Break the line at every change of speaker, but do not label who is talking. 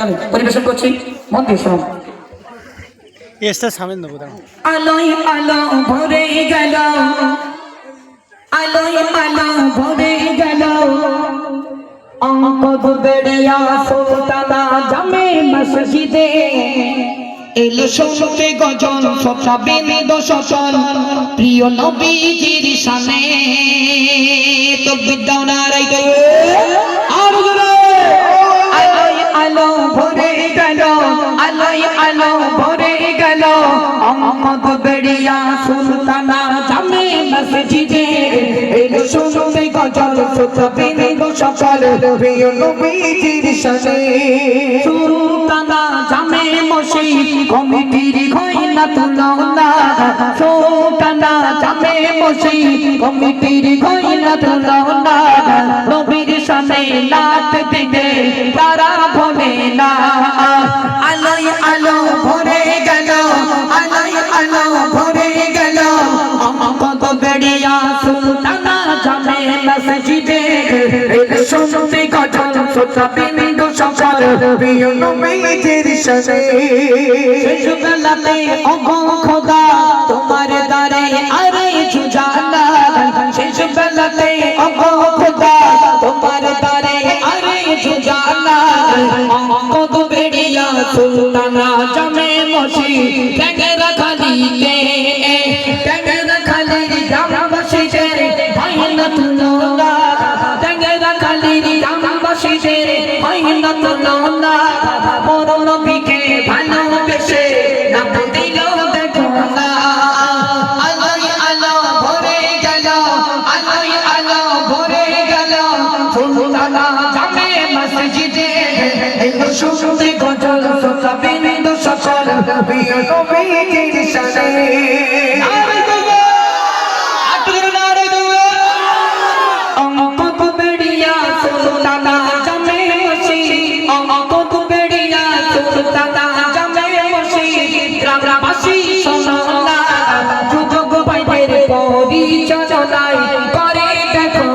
চলো পরিবেশন করছি। মন দিয়ে শুনুন।
এসটা সামনে দেবো দাঁড়াও
আলোয় আলো ভরে গেল। আলোয় আলো ভরে গেল। অঙ্কদ বেড়িয়া সুলতানা জামে মসজিদে। এলো শুনতে গজন সচাবেন দশন প্রিয় নবীজির শানে তো বিদ্যাও নারাই আলো ভরে গেল, আলোয় আলো ভরে গেল। অঙ্কদ বেড়িয়া সুলতানা জামে মসজিদে এলো শুনতে গজন সচাবেন দশন প্রিয় নবীজির শানে সুলতানা জামে মসজিদ, কমিটির ঘইনা তুলনা সুলতানা জামে মসজিদ, কমিটির ঘইনা তুলনা নবীর সামনে লাত দিতে তারা ভোলে না। আলোয় আলো ভরে গেল, আলোয় আলো ভরে গেল। কত বেড়িয়া সুলতানা জামে মসজিদে শুনতে গঠন সোটা বিন্দু সকাল প্রিয় নবীজির সাথে। শেষবেলাতে ওগো খোদা ভাইনা তুলোলা মোর নবীকে ভালোবেসে নাম দিল দেখো না। আলোয় আলো ভরে গেল, আলোয় আলো ভরে